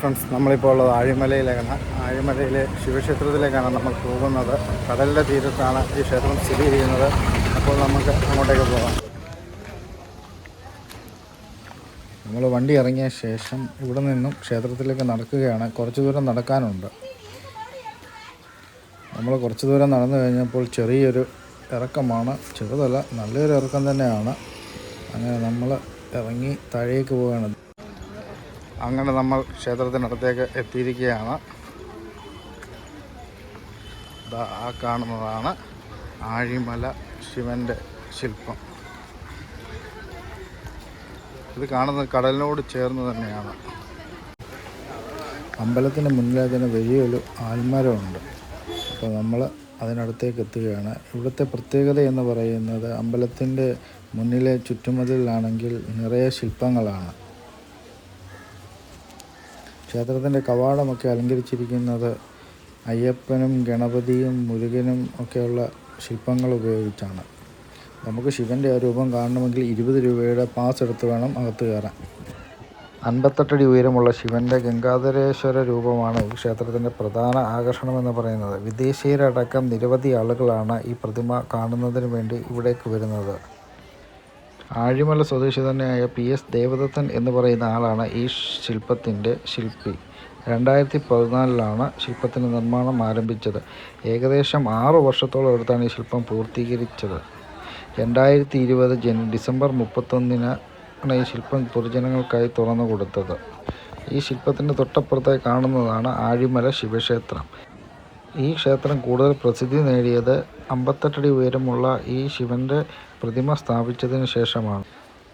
Friends നമ്മളിപ്പോൾ ഉള്ളത് ആഴിമലയിലേക്കാണ്. ആഴിമലയിലെ ശിവക്ഷേത്രത്തിലേക്കാണ് നമ്മൾ പോകുന്നത്. കടലിന്റെ തീരത്താണ് ഈ ക്ഷേത്രം സ്ഥിതി ചെയ്യുന്നത്. അപ്പോൾ നമുക്ക് അങ്ങോട്ടേക്ക് പോകാം. നമ്മൾ വണ്ടി ഇറങ്ങിയ ശേഷം ഇവിടെ നിന്നും ക്ഷേത്രത്തിലേക്ക് നടക്കുകയാണ്. കുറച്ച് ദൂരം നടക്കാനുണ്ട്. നമ്മൾ കുറച്ച് ദൂരം നടന്നു കഴിഞ്ഞപ്പോൾ ചെറിയൊരു ഇറക്കമാണ്. ചെറുതല്ല നല്ലൊരു ഇറക്കം തന്നെയാണ്. അങ്ങനെ നമ്മൾ ഇറങ്ങി താഴേക്ക് പോവുകയാണ്. അങ്ങനെ നമ്മൾ ക്ഷേത്രത്തിനടുത്തേക്ക് എത്തിയിരിക്കുകയാണ്. ആ കാണുന്നതാണ് ആഴിമല ശിവന്റെ ശില്പം. ഇത് കാണുന്നത് കടലിനോട് ചേർന്ന് തന്നെയാണ്. അമ്പലത്തിന്റെ മുന്നിലെ തന്നെ വലിയൊരു ആൽമരമുണ്ട്. അപ്പോൾ നമ്മൾ അതിനടുത്തേക്ക് എത്തുകയാണ്. ഇവിടുത്തെ പ്രത്യേകത എന്ന് പറയുന്നത് അമ്പലത്തിന്റെ മുന്നിലെ ചുറ്റുമതിലാണെങ്കിൽ നിറയെ ശില്പങ്ങളാണ്. ക്ഷേത്രത്തിന്റെ കവാടമൊക്കെ അലങ്കരിച്ചിരിക്കുന്നത് അയ്യപ്പനും ഗണപതിയും മുരുകനും ഒക്കെയുള്ള ശില്പങ്ങൾ ഉപയോഗിച്ചാണ്. നമുക്ക് ശിവന്റെ ആ രൂപം കാണണമെങ്കിൽ ഇരുപത് രൂപയുടെ പാസ് എടുത്ത് വേണം അകത്ത് കയറാൻ. അൻപത്തെട്ടടി ഉയരമുള്ള ശിവന്റെ ഗംഗാധരേശ്വര രൂപമാണ് ഈ ക്ഷേത്രത്തിന്റെ പ്രധാന ആകർഷണമെന്ന് പറയുന്നത്. വിദേശീയരടക്കം നിരവധി ആളുകളാണ് ഈ പ്രതിമ കാണുന്നതിന് വേണ്ടി ഇവിടേക്ക് വരുന്നത്. ആഴിമല സ്വദേശി തന്നെയായ പി എസ് ദേവദത്തൻ എന്ന് പറയുന്ന ആളാണ് ഈ ശില്പത്തിന്റെ ശില്പി. രണ്ടായിരത്തി പതിനാലിലാണ് ശില്പത്തിന്റെ നിർമ്മാണം ആരംഭിച്ചത്. ഏകദേശം ആറ് വർഷത്തോളം എടുത്താണ് ഈ ശില്പം പൂർത്തീകരിച്ചത്. രണ്ടായിരത്തി ഇരുപത് ജന ഡിസംബർ മുപ്പത്തൊന്നിനാണ് ഈ ശില്പം പൊതുജനങ്ങൾക്കായി തുറന്നു കൊടുത്തത്. ഈ ശില്പത്തിന്റെ തൊട്ടപ്പുറത്തായി കാണുന്നതാണ് ആഴിമല ശിവക്ഷേത്രം. ഈ ക്ഷേത്രം കൂടുതൽ പ്രസിദ്ധി നേടിയത് അമ്പത്തെട്ടടി ഉയരമുള്ള ഈ ശിവന്റെ പ്രതിമ സ്ഥാപിച്ചതിന് ശേഷമാണ്.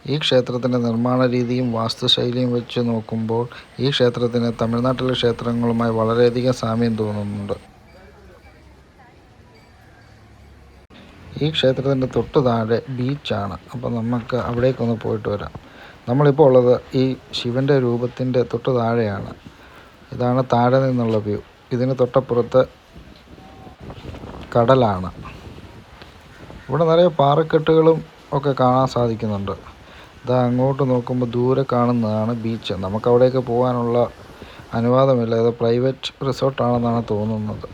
ഈ ക്ഷേത്രത്തിന്റെ നിർമ്മാണ രീതിയും വാസ്തുശൈലിയും വെച്ച് നോക്കുമ്പോൾ ഈ ക്ഷേത്രത്തിന് തമിഴ്നാട്ടിലെ ക്ഷേത്രങ്ങളുമായി വളരെയധികം സാമ്യം തോന്നുന്നുണ്ട്. ഈ ക്ഷേത്രത്തിന്റെ തൊട്ടു താഴെ ബീച്ചാണ് അപ്പോൾ നമുക്ക് അവിടേക്കൊന്ന് പോയിട്ട് വരാം. നമ്മളിപ്പോൾ ഉള്ളത് ഈ ശിവന്റെ രൂപത്തിന്റെ തൊട്ടു താഴെയാണ്. ഇതാണ് താഴെ നിന്നുള്ള വ്യൂ ഇതിന് തൊട്ടപ്പുറത്ത് കടലാണ്. ഇവിടെ നിറയെ പാറക്കെട്ടുകളും ഒക്കെ കാണാൻ സാധിക്കുന്നുണ്ട്. ഇതാ അങ്ങോട്ട് നോക്കുമ്പോൾ ദൂരെ കാണുന്നതാണ് ബീച്ച് നമുക്ക് അവിടേക്ക് പോകാനുള്ള അനുവാദമില്ല. ഇത് പ്രൈവറ്റ് റിസോർട്ടാണെന്നാണ് തോന്നുന്നത്.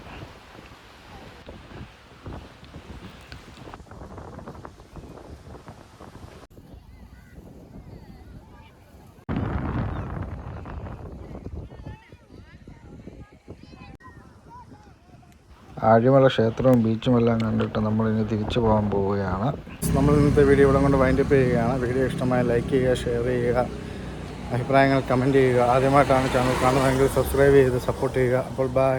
ആഴിമല ക്ഷേത്രവും ബീച്ചും എല്ലാം കണ്ടിട്ട് നമ്മൾ ഇനി തിരിച്ചു പോകാൻ പോവുകയാണ്. നമ്മൾ ഇന്നത്തെ വീഡിയോ ഇവിടെ കൊണ്ട് വൈൻഡപ്പ് ചെയ്യുകയാണ്. വീഡിയോ ഇഷ്ടമായ ലൈക്ക് ചെയ്യുക ഷെയർ ചെയ്യുക അഭിപ്രായങ്ങൾ കമന്റ് ചെയ്യുക. ആദ്യമായിട്ടാണ് ചാനൽ കാണുന്നതെങ്കിൽ സബ്സ്ക്രൈബ് ചെയ്ത് സപ്പോർട്ട് ചെയ്യുക. അപ്പോൾ ബൈ